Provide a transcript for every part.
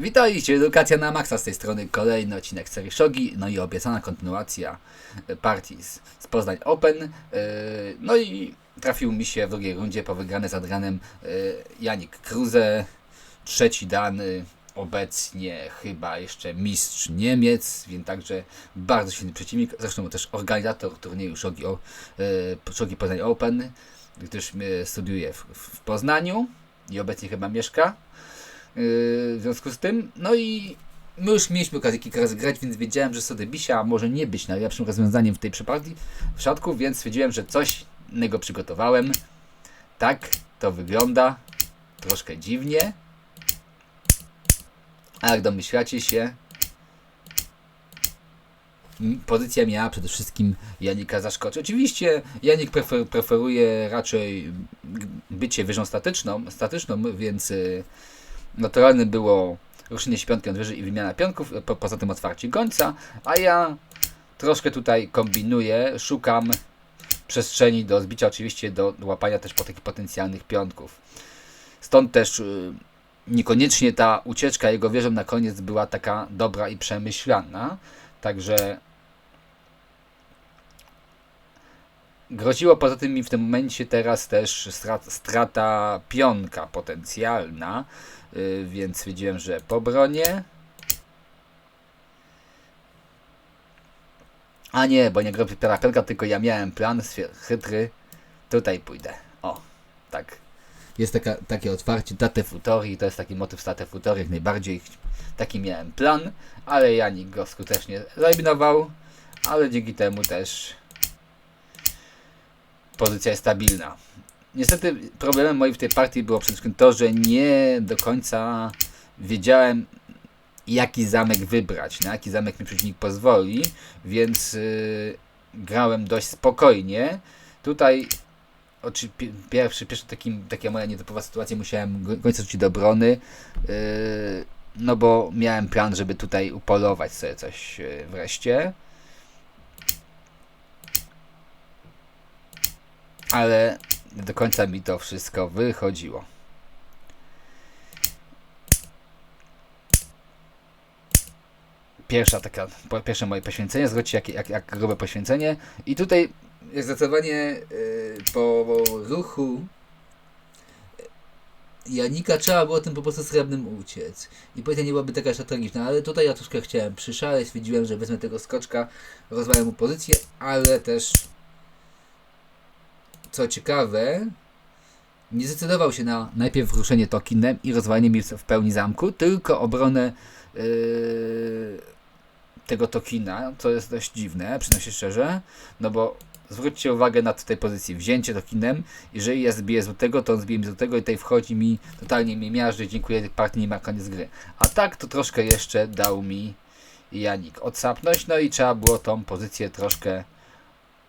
Witajcie, edukacja na maksa z tej strony, kolejny odcinek serii Shogi, no i obiecana kontynuacja e, partii z, Poznań Open. E, No i trafił mi się w drugiej rundzie po wygranej z Adrianem e, Janik Kruze, trzeci dany, obecnie chyba jeszcze mistrz Niemiec, więc także bardzo silny przeciwnik, zresztą też organizator turnieju Shogi, Shogi Poznań Open, gdyż studiuje w Poznaniu i obecnie chyba mieszka. Yy, w związku z tym, no i my już mieliśmy okazję kilka razy grać, więc wiedziałem, że Sodebisia może nie być najlepszym rozwiązaniem w tej przypadku, w przypadku, więc stwierdziłem, że coś innego przygotowałem. Tak to wygląda. Troszkę dziwnie. A jak domyślacie się, pozycja miała przede wszystkim Janika zaskoczyć. Oczywiście Janik prefer, preferuje raczej bycie wieżą statyczną, statyczną więc y, naturalne było ruszenie się piątkiem wieży i wymiana pionków, po, poza tym otwarcie gońca, a ja troszkę tutaj kombinuję, szukam przestrzeni do zbicia, oczywiście do, do łapania też po takich potencjalnych pionków. Stąd też y, niekoniecznie ta ucieczka jego wieżą na koniec była taka dobra i przemyślana, także groziło poza tym mi w tym momencie teraz też strat, strata pionka potencjalna, y, więc stwierdziłem, że po bronie. A nie, bo nie grozi pionka, tylko ja miałem plan chytry. Tutaj pójdę. O, tak. Jest taka, takie otwarcie Tate Futori, to jest taki motyw z Tate Futori, jak najbardziej. Taki miałem plan, ale Janik go skutecznie zaeliminował, ale dzięki temu też pozycja jest stabilna. Niestety problemem moim w tej partii było przede wszystkim to, że nie do końca wiedziałem jaki zamek wybrać, na jaki zamek mi przeciwnik pozwoli, więc yy, grałem dość spokojnie. Tutaj oczy, pi- pierwszy, pierwszy takim, taka moja nietypowa sytuacja, musiałem gońca rzucić do obrony, yy, no bo miałem plan, żeby tutaj upolować sobie coś yy, wreszcie. Ale do końca mi to wszystko wychodziło. Pierwsza taka, pierwsze moje poświęcenie, zwróćcie jak, jak, jak grube poświęcenie i tutaj zdecydowanie yy, po ruchu Janika trzeba było tym po prostu srebrnym uciec. I poezja nie byłaby taka jeszcze tragiczna, ale tutaj ja troszkę chciałem przyszaleć, stwierdziłem, że wezmę tego skoczka, rozwalę mu pozycję, ale też co ciekawe, nie zdecydował się na najpierw ruszenie tokinem i rozwalenie mi w pełni zamku, tylko obronę yy, tego tokina, co jest dość dziwne, przyznam się szczerze, no bo zwróćcie uwagę na tej pozycji, wzięcie tokinem, jeżeli ja zbiję złotego, to on zbije mi złotego i tutaj wchodzi mi, totalnie mnie miażdży, dziękuję, partii nie ma koniec gry. A tak to troszkę jeszcze dał mi Janik odsapność, no i trzeba było tą pozycję troszkę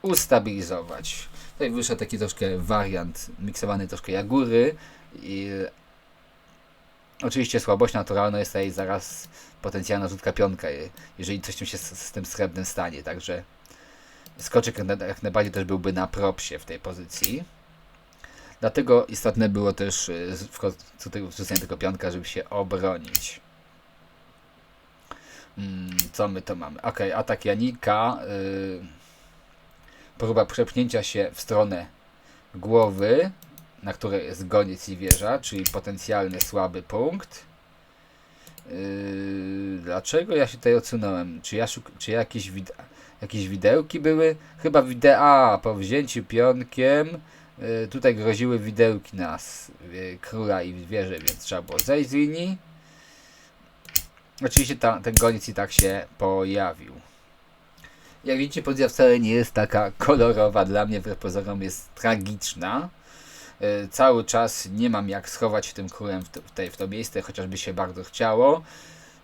ustabilizować. Tutaj wyszedł taki troszkę wariant miksowany troszkę jagury i oczywiście słabość naturalna jest tutaj zaraz potencjalna rzutka pionka, je- jeżeli coś się z, z tym srebrnym stanie, także skoczek jak na- jak najbardziej też byłby na propsie w tej pozycji. Dlatego istotne było też y, wrzucenie tego pionka, żeby się obronić. Mm, co my to mamy? Ok, atak Janika. Y, próba przepchnięcia się w stronę głowy, na której jest goniec i wieża, czyli potencjalny słaby punkt. Yy, dlaczego ja się tutaj odsunąłem? Czy, ja szuk- czy jakieś, wide- jakieś widełki były? Chyba widea po wzięciu pionkiem. Yy, tutaj groziły widełki nas, yy, króla i wieży, więc trzeba było zejść z linii. Oczywiście ta, ten goniec i tak się pojawił. Jak widzicie, pozycja wcale nie jest taka kolorowa. Dla mnie wbrew pozorom jest tragiczna. E, Cały czas nie mam jak schować się tym królem w, to, w, tej, w to miejsce, chociażby się bardzo chciało.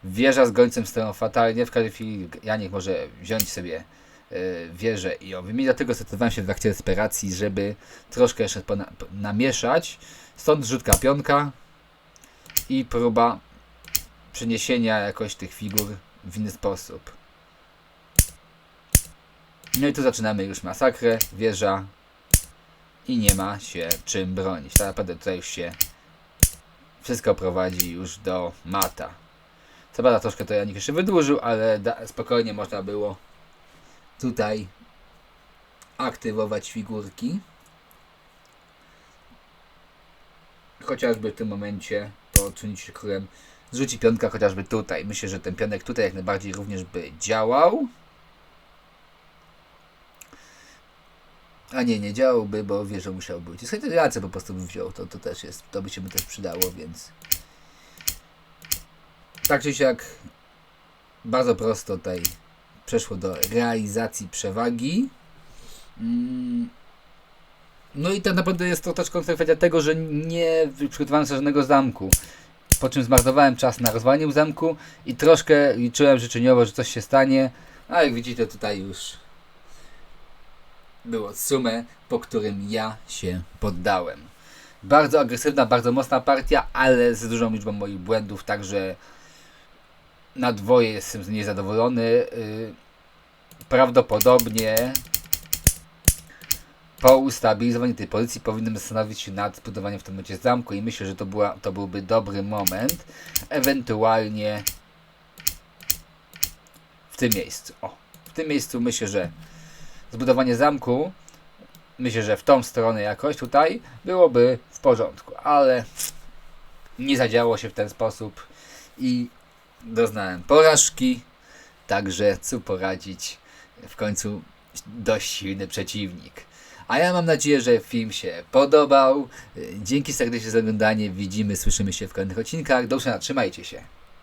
Wieża z gońcem stoją fatalnie. W każdej chwili Janik może wziąć sobie e, wieżę i ją wymienić. Dlatego zdecydowałem się w akcie desperacji, żeby troszkę jeszcze namieszać. Stąd rzutka pionka i próba przeniesienia jakoś tych figur w inny sposób. No i tu zaczynamy już masakrę, wieża i nie ma się czym bronić. Tak naprawdę tutaj już się wszystko prowadzi już do mata. Co prawda troszkę to Janik jeszcze wydłużył, ale spokojnie można było tutaj aktywować figurki. Chociażby w tym momencie po odsunięciu królem zrzuci pionka chociażby tutaj. Myślę, że ten pionek tutaj jak najbardziej również by działał. A nie, nie działałby, bo wie, że musiałby być. To Jacek po prostu by wziął, to, to też jest, to by się mu też przydało, więc... Tak czy siak, bardzo prosto tutaj przeszło do realizacji przewagi. Mm. No i tak naprawdę jest to też konsekwencja tego, że nie przygotowałem sobie żadnego zamku. Po czym zmarnowałem czas na rozwalenie zamku i troszkę liczyłem życzeniowo, że coś się stanie. A jak widzicie tutaj już było sumę, po którym ja się poddałem. Bardzo agresywna, bardzo mocna partia, ale z dużą liczbą moich błędów, także na dwoje jestem niezadowolony. Yy, Prawdopodobnie po ustabilizowaniu tej pozycji powinnym zastanowić się nad budowaniem w tym momencie zamku i myślę, że to, była, to byłby dobry moment. Ewentualnie w tym miejscu. O, w tym miejscu myślę, że zbudowanie zamku, myślę, że w tą stronę jakoś tutaj byłoby w porządku, ale nie zadziało się w ten sposób i doznałem porażki, także co poradzić, w końcu dość silny przeciwnik. A ja mam nadzieję, że film się podobał. Dzięki serdecznie za oglądanie. Widzimy, słyszymy się w kolejnych odcinkach. Do usłyszenia, trzymajcie się.